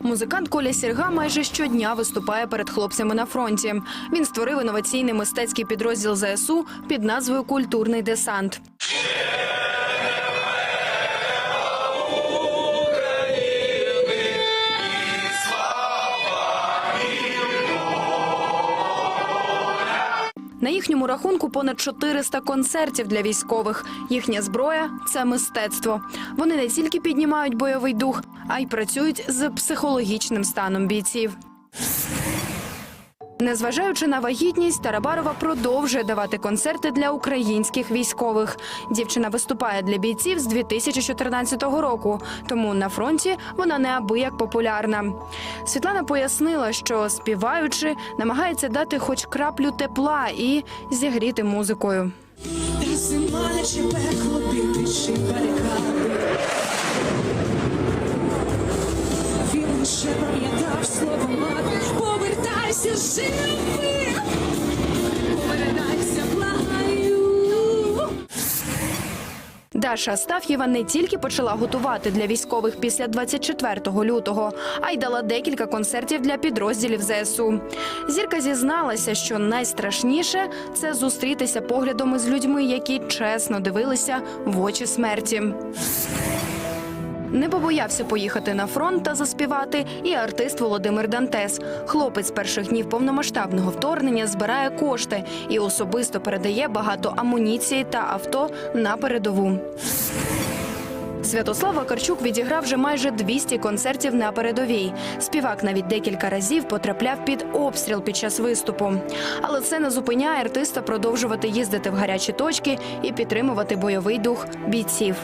Музикант Коля Сірга майже щодня виступає перед хлопцями на фронті. Він створив інноваційний мистецький підрозділ ЗСУ під назвою Культурний десант. На їхньому рахунку понад 400 концертів для військових. Їхня зброя це мистецтво. Вони не тільки піднімають бойовий дух, а й працюють з психологічним станом бійців. Незважаючи на вагітність, Тарабарова продовжує давати концерти для українських військових. Дівчина виступає для бійців з 2014 року, тому на фронті вона неабияк популярна. Світлана пояснила, що співаючи, намагається дати хоч краплю тепла і зігріти музикою. Він лише пам'ятав слово живий, благаю. Даша Астаф'єва не тільки почала готувати для військових після 24 лютого, а й дала декілька концертів для підрозділів ЗСУ. Зірка зізналася, що найстрашніше це зустрітися поглядом із людьми, які чесно дивилися в очі смерті. Не побоявся поїхати на фронт та заспівати і артист Володимир Дантес. Хлопець перших днів повномасштабного вторгнення збирає кошти і особисто передає багато амуніції та авто на передову. Святослав Вакарчук відіграв вже майже 200 концертів на передовій. Співак навіть декілька разів потрапляв під обстріл під час виступу. Але це не зупиняє артиста продовжувати їздити в гарячі точки і підтримувати бойовий дух бійців.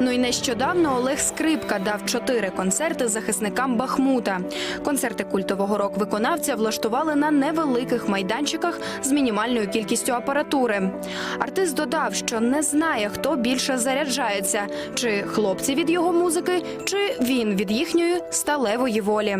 Ну і нещодавно Олег Скрипка дав чотири концерти захисникам Бахмута. Концерти культового рок-виконавця влаштували на невеликих майданчиках з мінімальною кількістю апаратури. Артист додав, що не знає, хто більше заряджається: чи хлопці від його музики, чи він від їхньої сталевої волі.